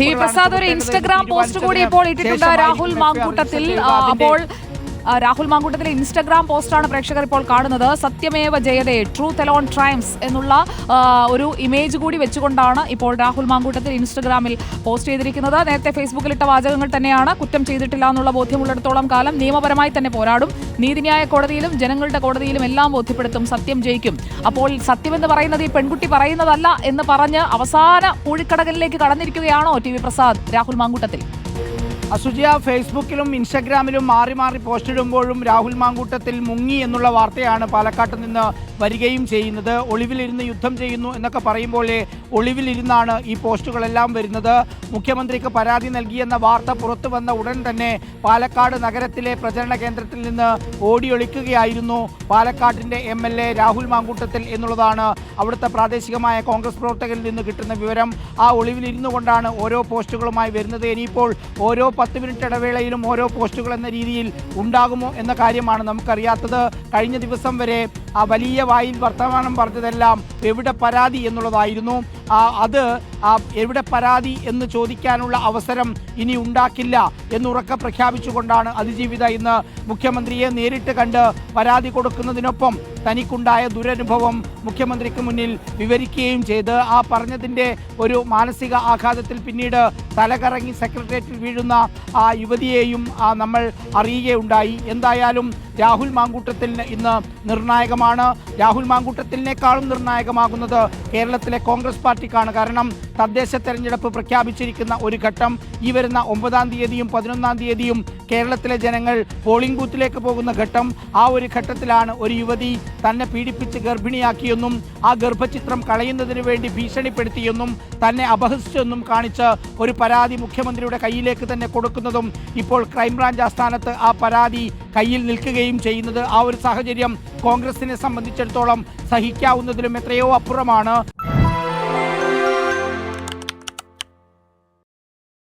T V Prasad ഒരു Instagram post കൂടി ഇപ്പോൾ ഇട്ടിട്ടുണ്ട് രാഹുൽ മാങ്കൂട്ടത്തിൽ. അപ്പോൾ രാഹുൽ മാങ്കൂട്ടത്തിലെ ഇൻസ്റ്റഗ്രാം പോസ്റ്റാണ് പ്രേക്ഷകർ ഇപ്പോൾ കാണുന്നത്. സത്യമേവ ജയതേ ട്രൂത്ത് തെലോൺ ട്രൈംസ് എന്നുള്ള ഒരു ഇമേജ് കൂടി വെച്ചുകൊണ്ടാണ് ഇപ്പോൾ രാഹുൽ മാങ്കൂട്ടത്തിൽ ഇൻസ്റ്റഗ്രാമിൽ പോസ്റ്റ് ചെയ്തിരിക്കുന്നത്. നേരത്തെ ഫേസ്ബുക്കിൽ ഇട്ട വാചകങ്ങൾ തന്നെയാണ്. കുറ്റം ചെയ്തിട്ടില്ല എന്നുള്ള ബോധ്യമുള്ളിടത്തോളം കാലം നിയമപരമായി തന്നെ പോരാടും. നീതിന്യായ കോടതിയിലും ജനങ്ങളുടെ കോടതിയിലും എല്ലാം ബോധ്യപ്പെടുത്തും. സത്യം ജയിക്കും. അപ്പോൾ സത്യമെന്ന് പറയുന്നത് ഈ പെൺകുട്ടി പറയുന്നതല്ല എന്ന് പറഞ്ഞ് അവസാന പൂഴിക്കടകളിലേക്ക് കടന്നിരിക്കുകയാണോ ടി വി പ്രസാദ് രാഹുൽ മാങ്കൂട്ടത്തിൽ? അസുജിയ ഫേസ്ബുക്കിലും ഇൻസ്റ്റഗ്രാമിലും മാറി മാറി പോസ്റ്റ് ഇടുമ്പോഴും രാഹുൽ മാങ്കൂട്ടത്തിൽ മുങ്ങി എന്നുള്ള വാർത്തയാണ് പാലക്കാട്ട് നിന്ന് വരികയും ചെയ്യുന്നത്. ഒളിവിലിരുന്ന് യുദ്ധം ചെയ്യുന്നു എന്നൊക്കെ പറയുമ്പോൾ ഒളിവിലിരുന്നാണ് ഈ പോസ്റ്റുകളെല്ലാം വരുന്നത്. മുഖ്യമന്ത്രിക്ക് പരാതി നൽകിയെന്ന വാർത്ത പുറത്തു വന്ന ഉടൻ തന്നെ പാലക്കാട് നഗരത്തിലെ പ്രചരണ കേന്ദ്രത്തിൽ നിന്ന് ഓടിയൊളിക്കുകയായിരുന്നു പാലക്കാട്ടിന്റെ M L A Rahul Mamkootathil എന്നുള്ളതാണ് അവിടുത്തെ പ്രാദേശികമായ കോൺഗ്രസ് പ്രവർത്തകരിൽ നിന്ന് കിട്ടുന്ന വിവരം. ആ ഒളിവിലിരുന്നു കൊണ്ടാണ് ഓരോ പോസ്റ്റുകളുമായി വരുന്നത്. ഇനിയിപ്പോൾ ഓരോ പത്ത് മിനിറ്റ് ഇടവേളയിലും ഓരോ പോസ്റ്റുകൾ എന്ന രീതിയിൽ ഉണ്ടാകുമോ എന്ന കാര്യമാണ് നമുക്കറിയാത്തത്. കഴിഞ്ഞ ദിവസം വരെ ആ വലിയ വായിൽ വർത്തമാനം പറഞ്ഞതെല്ലാം എവിടെ പരാതി എന്നുള്ളതായിരുന്നു. അത് എവിടെ പരാതി എന്ന് ചോദിക്കാനുള്ള അവസരം ഇനി ഉണ്ടാക്കില്ല എന്നുറക്കെ പ്രഖ്യാപിച്ചുകൊണ്ടാണ് അതിജീവിത ഇന്ന് മുഖ്യമന്ത്രിയെ നേരിട്ട് കണ്ട് പരാതി കൊടുക്കുന്നതിനൊപ്പം തനിക്കുണ്ടായ ദുരനുഭവം മുഖ്യമന്ത്രിക്ക് മുന്നിൽ വിവരിക്കുകയും ചെയ്ത്. ആ പറഞ്ഞതിന്റെ ഒരു മാനസിക ആഘാതത്തിൽ പിന്നീട് തലകറങ്ങി സെക്രട്ടേറിയറ്റിൽ വീഴുന്ന ആ യുവതിയെയും നമ്മൾ അറിയുകയുണ്ടായി. എന്തായാലും രാഹുൽ മാങ്കൂട്ടത്തിൽ ഇന്ന് നിർണായകമാണ് രാഹുൽ മാങ്കൂട്ടത്തിനേക്കാളും നിർണായകമാകുന്നത് കേരളത്തിലെ കോൺഗ്രസ് പാർട്ടിക്കാണ്. കാരണം തദ്ദേശ തെരഞ്ഞെടുപ്പ് പ്രഖ്യാപിച്ചിരിക്കുന്ന ഒരു ഘട്ടം ഈ വരുന്ന ഒമ്പതാം തീയതിയും പതിനൊന്നാം തീയതിയും കേരളത്തിലെ ജനങ്ങൾ പോളിംഗ് ബൂത്തിലേക്ക് പോകുന്ന ഘട്ടം ആ ഒരു ഘട്ടത്തിലാണ് ഒരു യുവതി തന്നെ പീഡിപ്പിച്ച് ഗർഭിണിയാക്കിയെന്നും ആ ഗർഭചിത്രം കളയുന്നതിന് വേണ്ടി ഭീഷണിപ്പെടുത്തിയെന്നും തന്നെ അപഹസിച്ചെന്നും കാണിച്ച് ഒരു പരാതി മുഖ്യമന്ത്രിയുടെ കയ്യിലേക്ക് തന്നെ കൊടുക്കുന്നതും ഇപ്പോൾ ക്രൈംബ്രാഞ്ച് ആസ്ഥാനത്ത് ആ പരാതി കയ്യിൽ നിൽക്കുകയും ചെയ്യുന്നത് ആ ഒരു സാഹചര്യം കോൺഗ്രസിനെ സംബന്ധിച്ചിടത്തോളം സഹിക്കാവുന്നതിലും എത്രയോ അപ്പുറമാണ്.